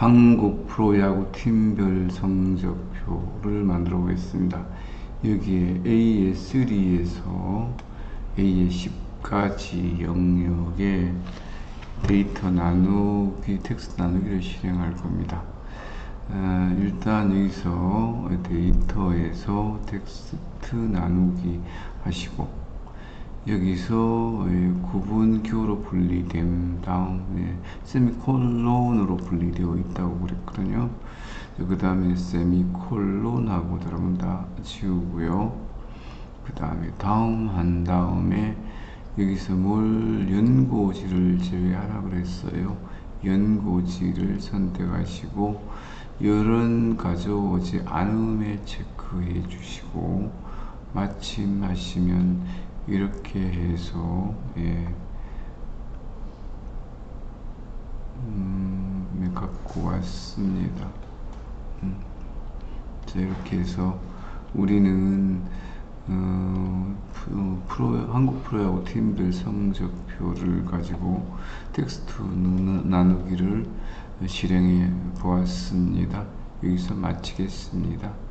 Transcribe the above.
한국 프로야구 팀별 성적표를 만들어 보겠습니다. 여기에 A의 3에서 A의 10까지 영역에 데이터 나누기, 텍스트 나누기를 실행할 겁니다. 어, 일단 여기서 데이터에서 텍스트 나누기 하시고 여기서 예, 구분교로 분리됨 다음에 세미콜론으로 분리되어 있다고 그랬거든요. 그 다음에 세미콜론하고 여러분 다 지우고요. 그 다음에 다음 한 다음에 여기서 뭘 연고지를 제외하라 그랬어요? 연고지를 선택하시고 열은 가져오지 않음에 체크해 주시고 마침 하시면 이렇게 해서 예, 음, 네, 갖고 왔습니다. 음, 자, 이렇게 해서 우리는 어, 프로, 한국 프로야구 팀별 성적표를 가지고 텍스트 나누기를 실행해 보았습니다. 여기서 마치겠습니다.